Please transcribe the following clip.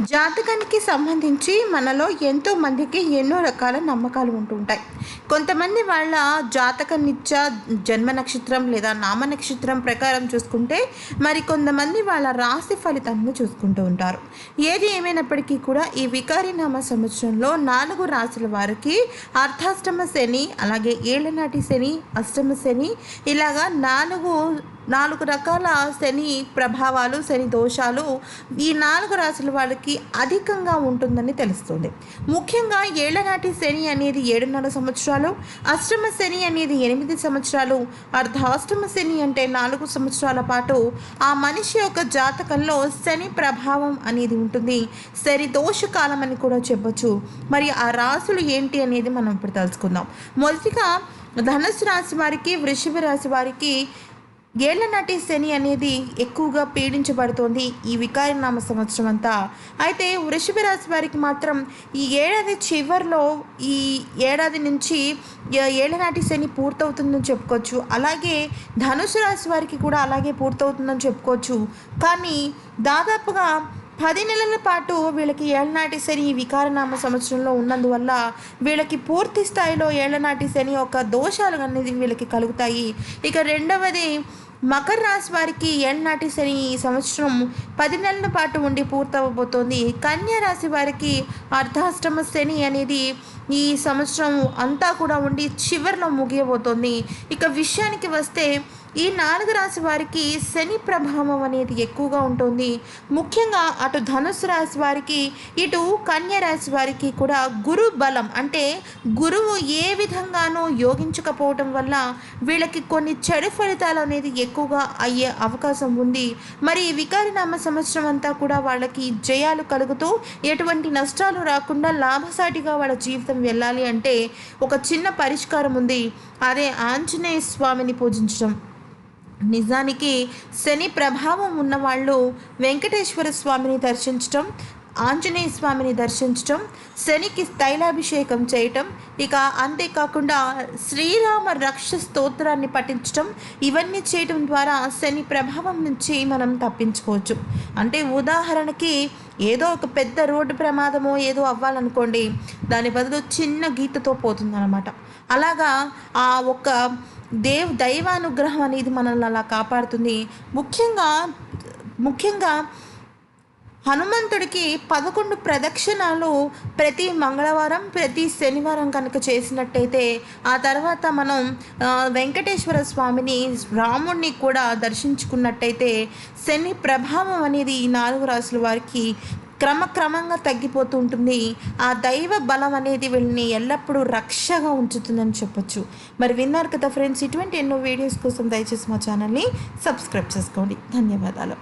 జాతకానికి సంబంధించి మనలో ఎంతో మందికి ఎన్నో రకాల నమ్మకాలు ఉంటుంటాయి. కొంతమంది వాళ్ళ జాతక నిత్య జన్మ నక్షత్రం లేదా నామ నక్షత్రం ప్రకారం చూసుకుంటే మరి కొంతమంది వాళ్ళ రాశి ఫలితాలను చూసుకుంటూ ఉంటారు. ఏది ఏమైనప్పటికీ కూడా ఈ వికారి నామ సంవత్సరంలో నాలుగు రాశుల వారికి అర్ధాష్టమ శని అలాగే ఏళ్ళనాటి శని అష్టమ శని ఇలాగా నాలుగు నాలుగు రకాల శని ప్రభావాలు శని దోషాలు ఈ నాలుగు రాశుల వాళ్ళకి అధికంగా ఉంటుందని తెలుస్తుంది. ముఖ్యంగా ఏళ్ళనాటి శని అనేది ఏడున్నర సంవత్సరాలు అష్టమ శని అనేది ఎనిమిది సంవత్సరాలు అర్ధాష్టమ శని అంటే నాలుగు సంవత్సరాల పాటు ఆ మనిషి యొక్క జాతకంలో శని ప్రభావం అనేది ఉంటుంది. శని దోషకాలం అని కూడా చెప్పొచ్చు. మరి ఆ రాశులు ఏంటి అనేది మనం ఇప్పుడు తెలుసుకుందాం. మొదటిగా ధనుసు రాశి వారికి వృషభ రాశి వారికి ఏళ్ళ నాటి శని అనేది ఎక్కువగా పీడించబడుతోంది ఈ వికారనామ సంవత్సరం అంతా. అయితే వృషభ రాశి వారికి మాత్రం ఈ ఏడాది చివరిలో ఈ ఏడాది నుంచి ఏళ్ళనాటి ఏళ్ళ నాటి శని పూర్తవుతుందని చెప్పుకోవచ్చు. అలాగే ధనుసు రాశి వారికి కూడా అలాగే పూర్తవుతుందని చెప్పుకోవచ్చు. కానీ దాదాపుగా పది నెలల పాటు వీళ్ళకి ఏళ్ళనాటి శని ఈ వికారనామ సంవత్సరంలో ఉన్నందువల్ల వీళ్ళకి పూర్తి స్థాయిలో ఏళ్ళనాటి శని యొక్క దోషాలు అనేది వీళ్ళకి కలుగుతాయి. ఇక రెండవది మకర రాశి వారికి ఏళ్ళనాటి శని ఈ సంవత్సరం పది నెలల పాటు ఉండి పూర్తవబోతోంది? కన్యా రాశి వారికి అర్ధాష్టమ శని అనేది ఈ సంవత్సరం అంతా కూడా ఉండి చివరిలో ముగియబోతోంది. ఇక విషయానికి వస్తే ఈ నాలుగు రాశి వారికి శని ప్రభావం అనేది ఎక్కువగా ఉంటుంది. ముఖ్యంగా అటు ధనుసు రాశి వారికి ఇటు కన్య రాశి వారికి కూడా గురు బలం అంటే గురువు ఏ విధంగానూ యోగించకపోవటం వల్ల వీళ్ళకి కొన్ని చెడు ఫలితాలు అనేది ఎక్కువగా అయ్యే అవకాశం ఉంది. మరి వికారినామ సంవత్సరం అంతా కూడా వాళ్ళకి జయాలు కలుగుతూ ఎటువంటి నష్టాలు రాకుండా లాభసాటిగా వాళ్ళ జీవితం వెళ్ళాలి అంటే ఒక చిన్న పరిష్కారం ఉంది. అదే ఆంజనేయ స్వామిని పూజించడం. నిజానికి శని ప్రభావం ఉన్నవాళ్ళు వెంకటేశ్వర స్వామిని దర్శించటం ఆంజనేయ స్వామిని దర్శించటం శనికి తైలాభిషేకం చేయటం ఇక అంతేకాకుండా శ్రీరామ రక్ష స్తోత్రాన్ని పఠించటం ఇవన్నీ చేయటం ద్వారా శని ప్రభావం నుంచి మనం తప్పించుకోవచ్చు. అంటే ఉదాహరణకి ఏదో ఒక పెద్ద రోడ్డు ప్రమాదమో ఏదో అవ్వాలనుకోండి దాని బదులు చిన్న గీతతో పోతుందన్నమాట. అలాగా ఆ ఒక్క దేవ్ దైవానుగ్రహం అనేది మనల్ని అలా కాపాడుతుంది. ముఖ్యంగా ముఖ్యంగా హనుమంతుడికి పదకొండు ప్రదక్షిణాలు ప్రతి మంగళవారం ప్రతి శనివారం కనుక చేసినట్టయితే ఆ తర్వాత మనం వెంకటేశ్వర స్వామిని రాముణ్ణి కూడా దర్శించుకున్నట్టయితే శని ప్రభావం అనేది ఈ నాలుగు రాసుల వారికి క్రమక్రమంగా తగ్గిపోతూ ఉంటుంది. ఆ దైవ బలం అనేది వీళ్ళని ఎల్లప్పుడూ రక్షగా ఉంచుతుందని చెప్పొచ్చు. మరి విన్నారు కదా ఫ్రెండ్స్ ఇటువంటి ఎన్నో వీడియోస్ కోసం దయచేసి మా ఛానల్ని సబ్స్క్రైబ్ చేసుకోండి. ధన్యవాదాలు.